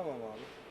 Tamam abi.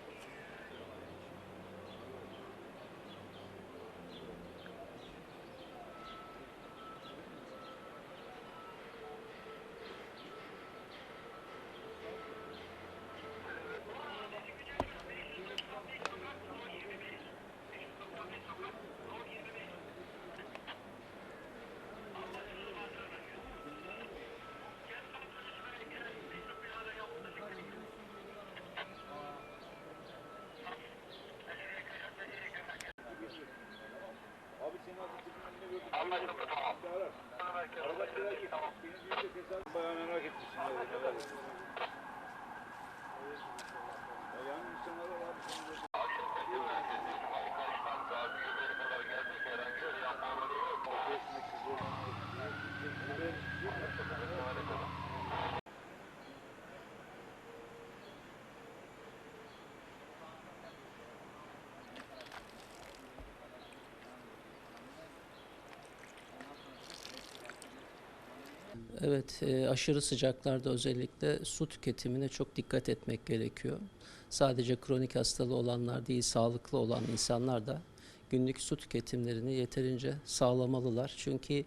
Bayağı merak etmişsin. Evet, e, aşırı sıcaklarda özellikle su tüketimine çok dikkat etmek gerekiyor. Sadece kronik hastalığı olanlar değil, sağlıklı olan insanlar da günlük su tüketimlerini yeterince sağlamalılar. Çünkü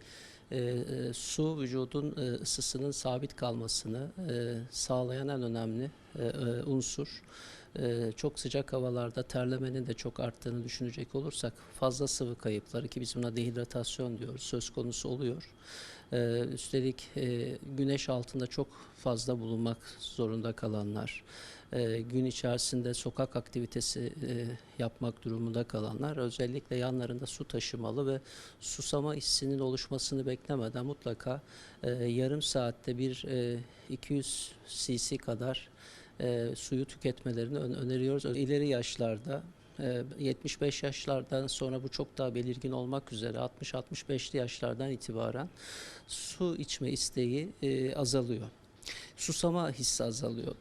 e, e, su vücudun e, ısısının sabit kalmasını e, sağlayan en önemli e, e, unsur. E, çok sıcak havalarda terlemenin de çok arttığını düşünecek olursak fazla sıvı kayıpları ki biz buna dehidratasyon diyoruz söz konusu oluyor. Ee, üstelik e, güneş altında çok fazla bulunmak zorunda kalanlar, e, gün içerisinde sokak aktivitesi e, yapmak durumunda kalanlar özellikle yanlarında su taşımalı ve susama hissinin oluşmasını beklemeden mutlaka e, yarım saatte bir e, 200 cc kadar suyu tüketmelerini ön- öneriyoruz. İleri yaşlarda e, 75 yaşlardan sonra bu çok daha belirgin olmak üzere 60-65'li yaşlardan itibaren su içme isteği azalıyor. Susama hissi azalıyor.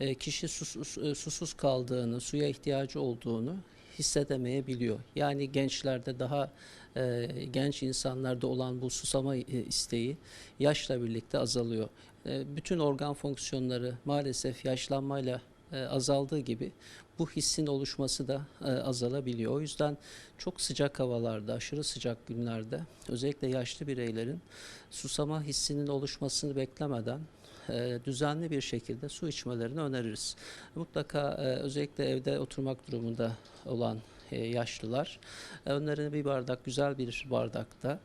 E, kişi sus- e, susuz kaldığını, suya ihtiyacı olduğunu hissedemeyebiliyor. Yani gençlerde daha e, genç insanlarda olan bu susama e, isteği yaşla birlikte azalıyor. E, bütün organ fonksiyonları maalesef yaşlanmayla e, azaldığı gibi bu hissin oluşması da e, azalabiliyor. O yüzden çok sıcak havalarda, aşırı sıcak günlerde özellikle yaşlı bireylerin susama hissinin oluşmasını beklemeden e, düzenli bir şekilde su içmelerini öneririz. Mutlaka e, özellikle evde oturmak durumunda olan e, yaşlılar önlerine bir bardak güzel bir bardakta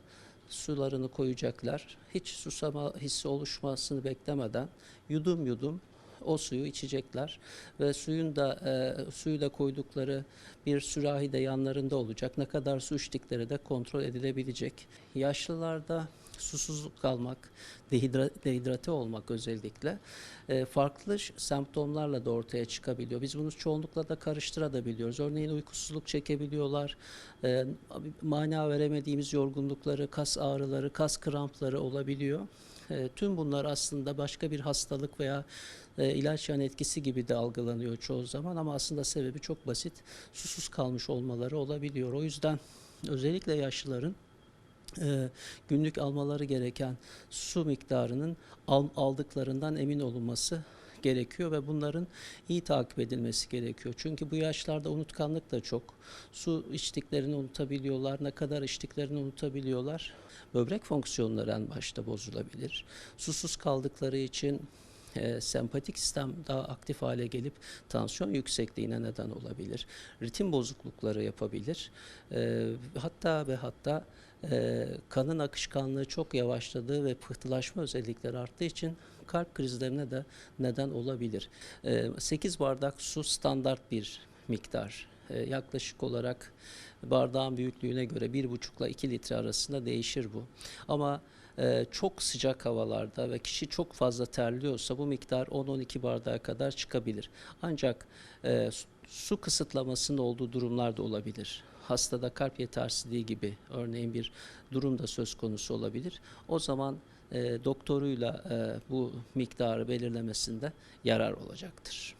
sularını koyacaklar. Hiç susama hissi oluşmasını beklemeden yudum yudum o suyu içecekler ve suyun da e, suyu da koydukları bir sürahi de yanlarında olacak. Ne kadar su içtikleri de kontrol edilebilecek. Yaşlılarda susuzluk kalmak, dehidra, dehidrate olmak özellikle e, farklı semptomlarla da ortaya çıkabiliyor. Biz bunu çoğunlukla da karıştırabiliyoruz. Örneğin uykusuzluk çekebiliyorlar, e, mana veremediğimiz yorgunlukları, kas ağrıları, kas krampları olabiliyor. E, tüm bunlar aslında başka bir hastalık veya e, ilaç yan etkisi gibi de algılanıyor çoğu zaman ama aslında sebebi çok basit. Susuz kalmış olmaları olabiliyor. O yüzden özellikle yaşlıların e, günlük almaları gereken su miktarının al- aldıklarından emin olunması gerekiyor ve bunların iyi takip edilmesi gerekiyor. Çünkü bu yaşlarda unutkanlık da çok. Su içtiklerini unutabiliyorlar, ne kadar içtiklerini unutabiliyorlar. Böbrek fonksiyonları en başta bozulabilir. Susuz kaldıkları için e, sempatik sistem daha aktif hale gelip tansiyon yüksekliğine neden olabilir. Ritim bozuklukları yapabilir. E, hatta ve hatta kanın akışkanlığı çok yavaşladığı ve pıhtılaşma özellikleri arttığı için kalp krizlerine de neden olabilir. E, 8 bardak su standart bir miktar. E, yaklaşık olarak bardağın büyüklüğüne göre 1,5 ile 2 litre arasında değişir bu. Ama e, çok sıcak havalarda ve kişi çok fazla terliyorsa bu miktar 10-12 bardağa kadar çıkabilir. Ancak e, su kısıtlamasının olduğu durumlar da olabilir. Hastada kalp yetersizliği gibi örneğin bir durum da söz konusu olabilir. O zaman e, doktoruyla e, bu miktarı belirlemesinde yarar olacaktır.